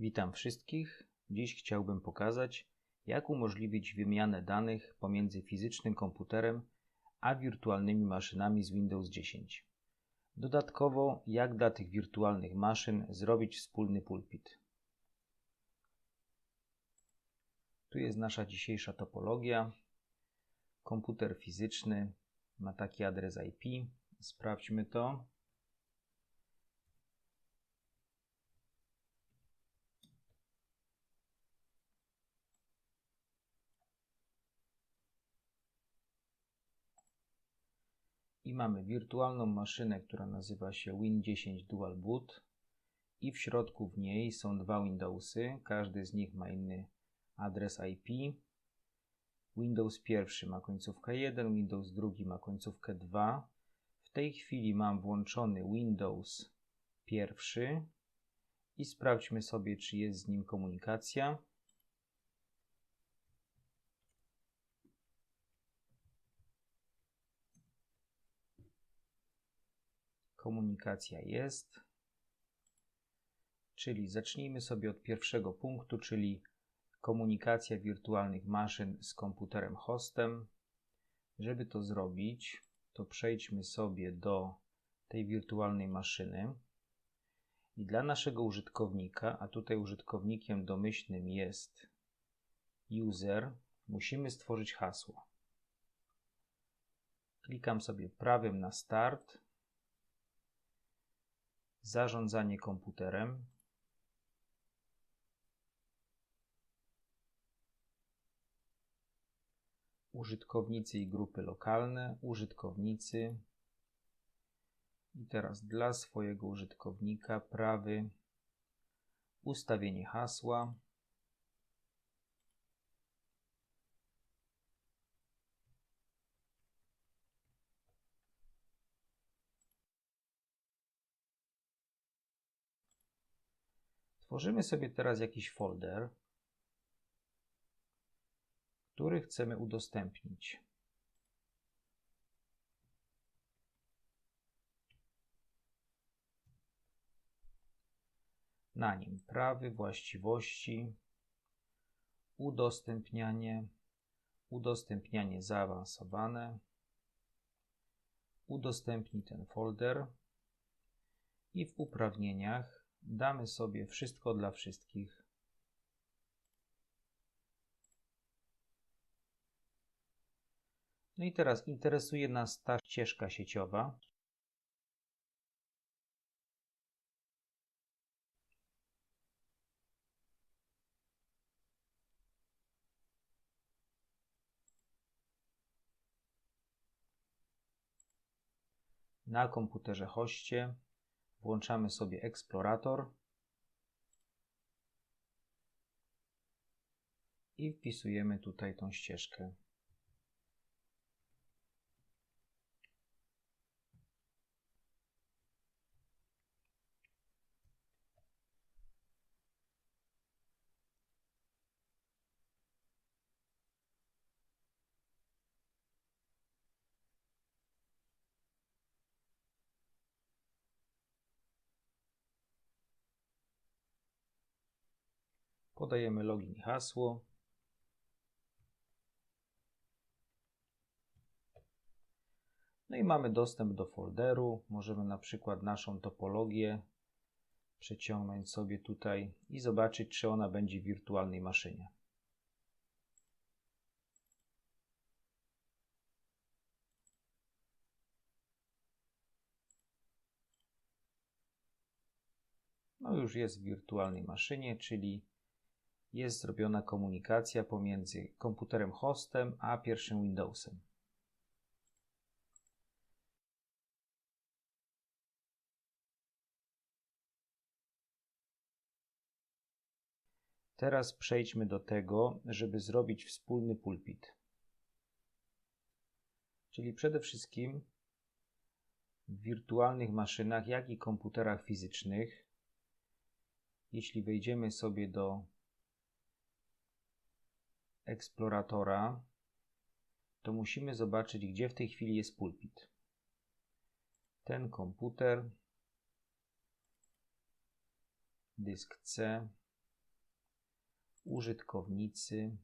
Witam wszystkich. Dziś chciałbym pokazać, jak umożliwić wymianę danych pomiędzy fizycznym komputerem a wirtualnymi maszynami z Windows 10. Dodatkowo, jak dla tych wirtualnych maszyn zrobić wspólny pulpit. Tu jest nasza dzisiejsza topologia. Komputer fizyczny ma taki adres IP. Sprawdźmy to. I mamy wirtualną maszynę, która nazywa się Win10 Dual Boot i w środku w niej są dwa Windowsy, każdy z nich ma inny adres IP. Windows pierwszy ma końcówkę 1, Windows drugi ma końcówkę 2. W tej chwili mam włączony Windows pierwszy i sprawdźmy sobie, czy jest z nim komunikacja. Komunikacja jest. Czyli zacznijmy sobie od pierwszego punktu, czyli komunikacja wirtualnych maszyn z komputerem hostem. Żeby to zrobić, to przejdźmy sobie do tej wirtualnej maszyny. I dla naszego użytkownika, a tutaj użytkownikiem domyślnym jest user, musimy stworzyć hasło. Klikam sobie prawym na start zarządzanie komputerem, użytkownicy i grupy lokalne, użytkownicy. I teraz dla swojego użytkownika prawy ustawienie hasła. Tworzymy sobie teraz jakiś folder, który chcemy udostępnić. Na nim prawy, właściwości, udostępnianie, udostępnianie zaawansowane, udostępnij ten folder i w uprawnieniach Damy sobie wszystko dla wszystkich. No i teraz interesuje nas ta ścieżka sieciowa. Na komputerze hoście Włączamy sobie eksplorator i wpisujemy tutaj tą ścieżkę. Podajemy login i hasło. No i mamy dostęp do folderu. Możemy na przykład naszą topologię przeciągnąć sobie tutaj i zobaczyć, czy ona będzie w wirtualnej maszynie. No już jest w wirtualnej maszynie, czyli jest zrobiona komunikacja pomiędzy komputerem hostem a pierwszym Windowsem. Teraz przejdźmy do tego, żeby zrobić wspólny pulpit. Czyli przede wszystkim w wirtualnych maszynach, jak i komputerach fizycznych, jeśli wejdziemy sobie do eksploratora, to musimy zobaczyć, gdzie w tej chwili jest pulpit. Ten komputer, dysk C, użytkownicy,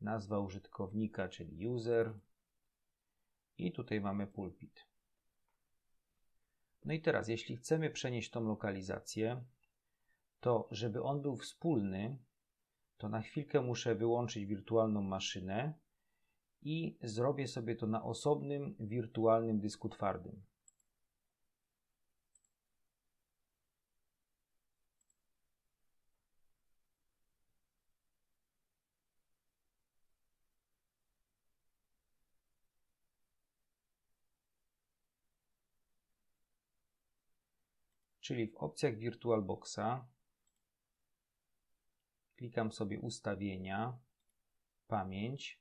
nazwa użytkownika, czyli user i tutaj mamy pulpit. No i teraz, jeśli chcemy przenieść tą lokalizację, to żeby on był wspólny, to na chwilkę muszę wyłączyć wirtualną maszynę i zrobię sobie to na osobnym wirtualnym dysku twardym. Czyli w opcjach VirtualBoxa klikam sobie ustawienia, pamięć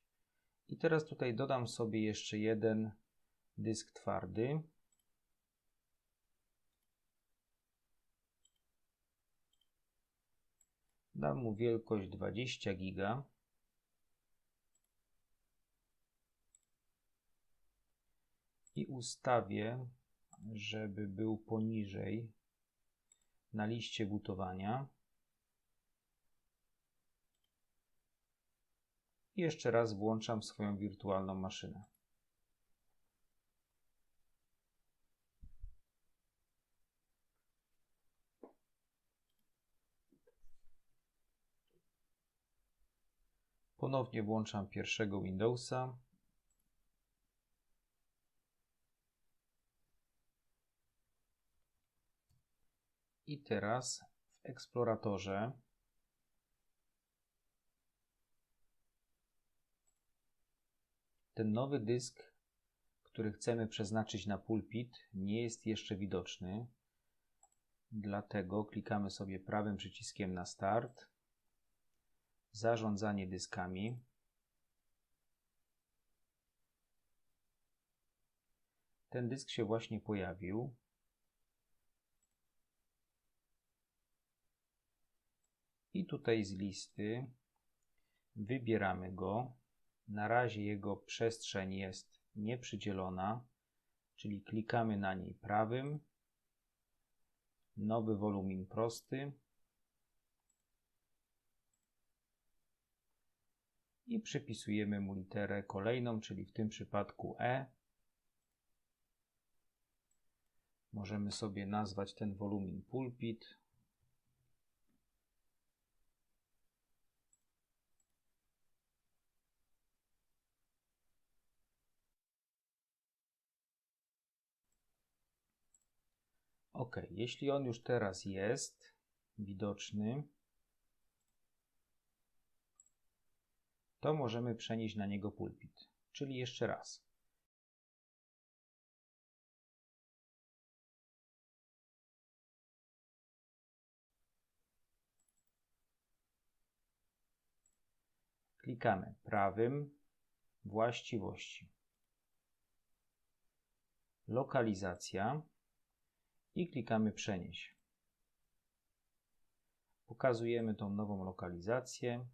i teraz tutaj dodam sobie jeszcze jeden dysk twardy. Dam mu wielkość 20 giga. I ustawię, żeby był poniżej na liście butowania. Jeszcze raz włączam swoją wirtualną maszynę. Ponownie włączam pierwszego Windowsa. I teraz w eksploratorze ten nowy dysk, który chcemy przeznaczyć na pulpit, nie jest jeszcze widoczny. Dlatego klikamy sobie prawym przyciskiem na start, zarządzanie dyskami. Ten dysk się właśnie pojawił. I tutaj z listy wybieramy go. Na razie jego przestrzeń jest nieprzydzielona, czyli klikamy na niej prawym. Nowy wolumin prosty. I przypisujemy mu literę kolejną, czyli w tym przypadku E. Możemy sobie nazwać ten wolumin pulpit. OK, jeśli on już teraz jest widoczny, to możemy przenieść na niego pulpit. Czyli jeszcze raz. Klikamy prawym właściwości. Lokalizacja i klikamy przenieść. Pokazujemy tą nową lokalizację.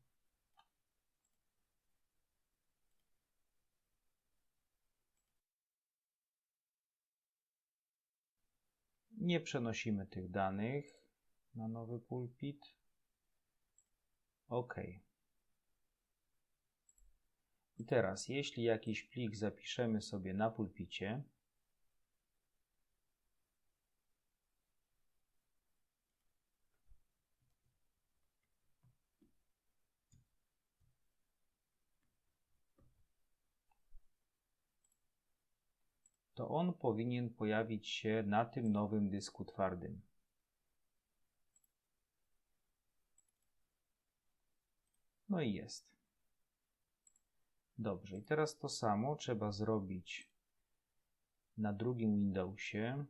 Nie przenosimy tych danych na nowy pulpit. OK. I teraz, jeśli jakiś plik zapiszemy sobie na pulpicie, to on powinien pojawić się na tym nowym dysku twardym. No i jest. Dobrze, i teraz to samo trzeba zrobić na drugim Windowsie.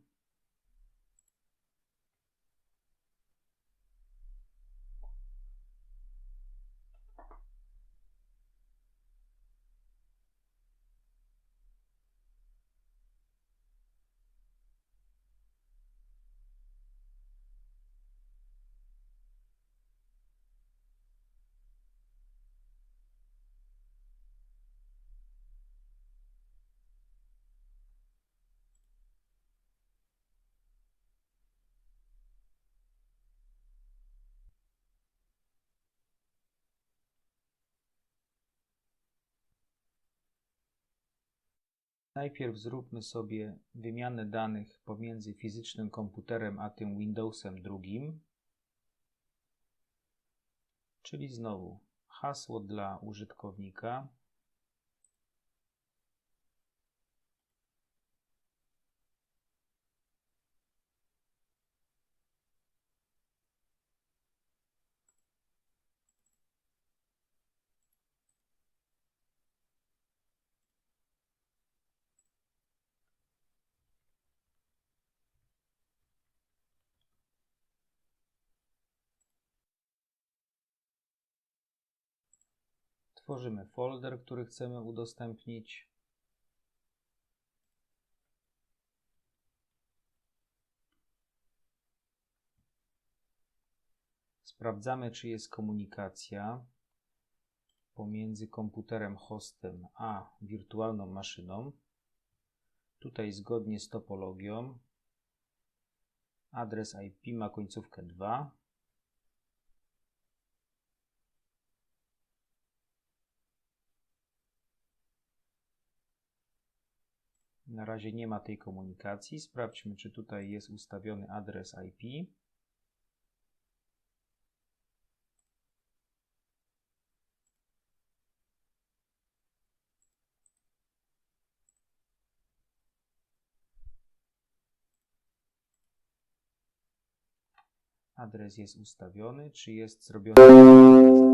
Najpierw zróbmy sobie wymianę danych pomiędzy fizycznym komputerem a tym Windowsem drugim. Czyli znowu hasło dla użytkownika. Tworzymy folder, który chcemy udostępnić. Sprawdzamy, czy jest komunikacja pomiędzy komputerem hostem a wirtualną maszyną. Tutaj zgodnie z topologią adres IP ma końcówkę 2. Na razie nie ma tej komunikacji. Sprawdźmy, czy tutaj jest ustawiony adres IP. Adres jest ustawiony. Czy jest zrobiony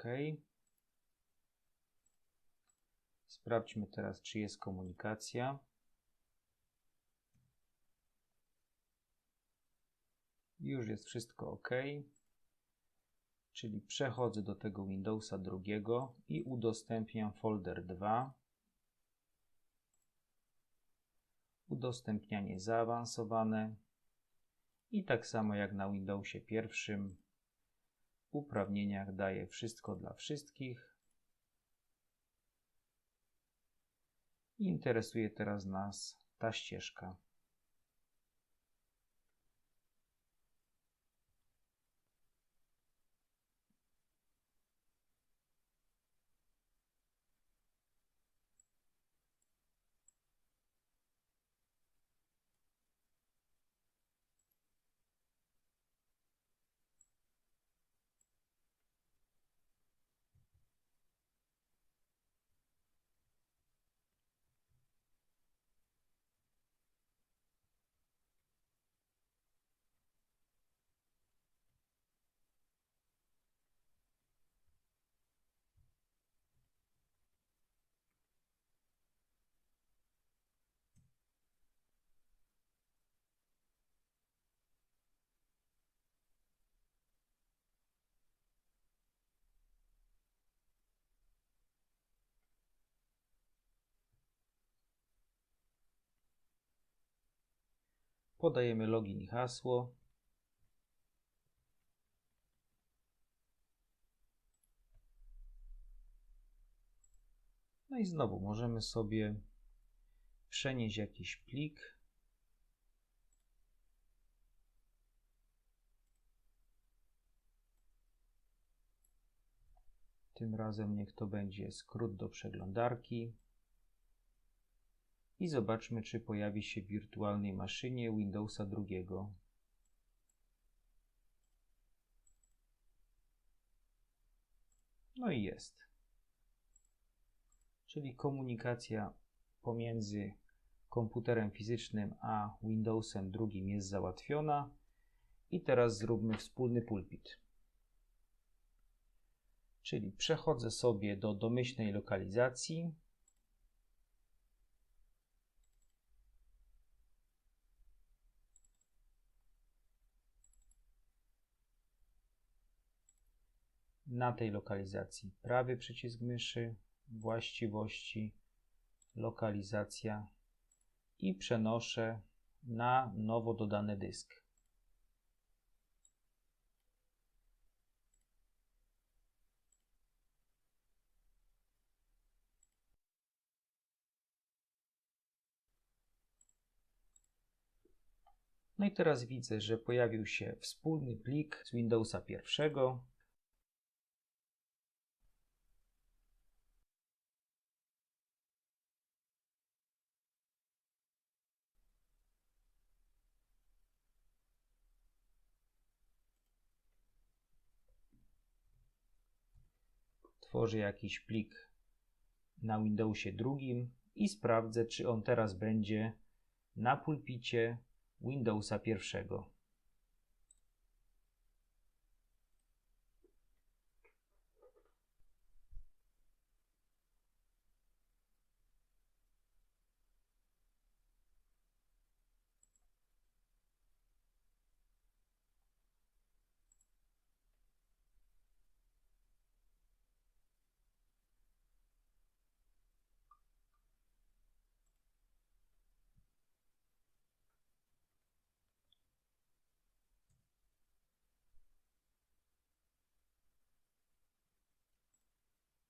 OK. Sprawdźmy teraz, czy jest komunikacja. Już jest wszystko OK. Czyli przechodzę do tego Windowsa drugiego i udostępniam folder 2. Udostępnianie zaawansowane. I tak samo jak na Windowsie pierwszym, uprawnieniach daje wszystko dla wszystkich. Interesuje teraz nas ta ścieżka. Podajemy login i hasło. No i znowu możemy sobie przenieść jakiś plik. Tym razem niech to będzie skrót do przeglądarki i zobaczmy, czy pojawi się w wirtualnej maszynie Windowsa drugiego. No i jest. Czyli komunikacja pomiędzy komputerem fizycznym a Windowsem drugim jest załatwiona I teraz zróbmy wspólny pulpit. Czyli przechodzę sobie do domyślnej lokalizacji. Na tej lokalizacji prawy przycisk myszy, właściwości, lokalizacja i przenoszę na nowo dodany dysk. No i teraz widzę, że pojawił się wspólny plik z Windowsa pierwszego. Tworzę jakiś plik na Windowsie drugim i sprawdzę, czy on teraz będzie na pulpicie Windowsa pierwszego.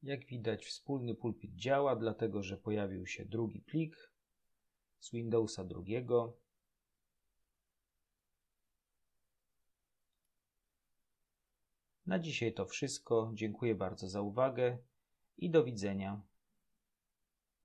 Jak widać, wspólny pulpit działa, dlatego że pojawił się drugi plik z Windowsa drugiego. Na dzisiaj to wszystko. Dziękuję bardzo za uwagę i do widzenia.